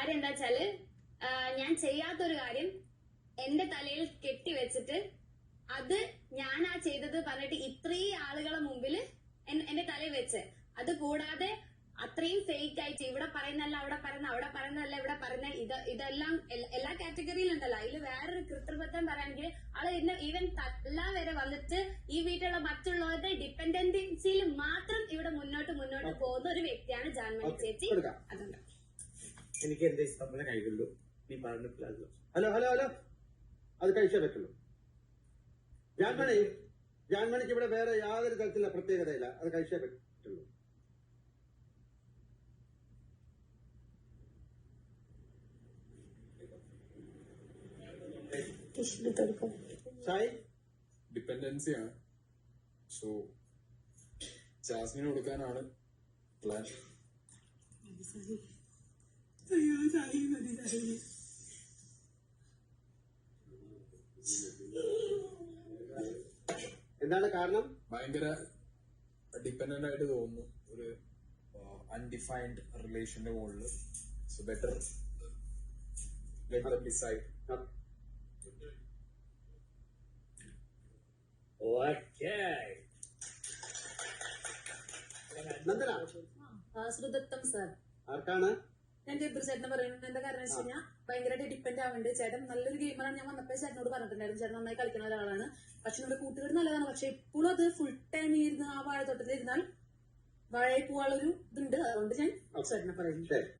കാര്യം എന്താ വെച്ചാൽ ഞാൻ ചെയ്യാത്തൊരു കാര്യം എന്റെ തലയിൽ കെട്ടി വെച്ചിട്ട് അത് ഞാൻ ആ ചെയ്തത് പറഞ്ഞിട്ട് ഇത്രയും ആളുകളെ മുമ്പിൽ എന്റെ തലയിൽ വെച്ച്. അത് കൂടാതെ അത്രയും ഫേക്ക് ആയിട്ട് ഇവിടെ പറയുന്നല്ല അവിടെ പറയുന്ന അവിടെ പറയുന്നല്ല ഇവിടെ പറയുന്ന ഇത് ഇതെല്ലാം എല്ലാ കാറ്റഗറിയിലും ഉണ്ടല്ലോ. അതിൽ വേറൊരു കൃത്രിമത്വം പറയുകയാണെങ്കിൽ ആൾ ഇന്ന് ഈവൻ തല്ല വരെ വന്നിട്ട് ഈ വീട്ടിലുള്ള മറ്റുള്ളവരുടെ ഡിപ്പെൻഡൻസിയിൽ മാത്രം ഇവിടെ മുന്നോട്ട് മുന്നോട്ട് പോകുന്ന ഒരു വ്യക്തിയാണ് ജാൻമണി ചേച്ചി. അതുകൊണ്ട്. അതുണ്ട് എനിക്ക് എന്റെ ഇഷ്ടം കൈകളിലു നീ പറഞ്ഞിട്ടില്ല ഹലോ ഹലോ ഹലോ. അത് കഴിച്ചേ പറ്റുള്ളൂ. ജാൻമണി ജാൻമണിക്ക് ഇവിടെ വേറെ യാതൊരു തരത്തിലുള്ള പ്രത്യേകതയില്ല. അത് കഴിച്ചേ പറ്റുള്ളൂ. സായി ഡിപ്പെൻഡൻസിയാണ് സോ ജാസ്മിന് കൊടുക്കാനാണ് പ്ലാൻ. എന്താണ് കാരണം? ഭയങ്കര ഡിപ്പെൻഡന്റ് ആയിട്ട് തോന്നുന്നു ഒരു അൺഡിഫൈൻഡ് റിലേഷന്റെ മുകളിൽ so better decide okay Nandana. ആശ്രിതത്വം സാർ ആർക്കാണ്? എന്റെ എതിർ ചേട്ടനെ പറയുന്നത് എന്താ കാരണം വെച്ച് കഴിഞ്ഞാൽ ഭയങ്കരമായിട്ട് ഡിപ്പെൻഡ് ആവുന്നുണ്ട്. ചേട്ടൻ നല്ലൊരു ഗെയിമറാണ് ഞാൻ വന്നപ്പോൾ ചേട്ടനോട് പറഞ്ഞിട്ടുണ്ടായിരുന്നു ചേട്ടൻ നന്നായി കളിക്കുന്ന ഒരാളാണ്. പക്ഷെ നമ്മുടെ കൂട്ടുകാർ നല്ലതാണ്. പക്ഷെ ഇപ്പോഴും അത് ഫുൾ ടൈം ഇരുന്ന് ആ വാഴത്തോട്ടത്തിൽ ഇരുന്നാൽ വാഴയിൽ പോകാനുള്ളൊരു ഇതുണ്ട്. അതുകൊണ്ട് ഞാൻ ചേട്ടനെ പറയുന്നു.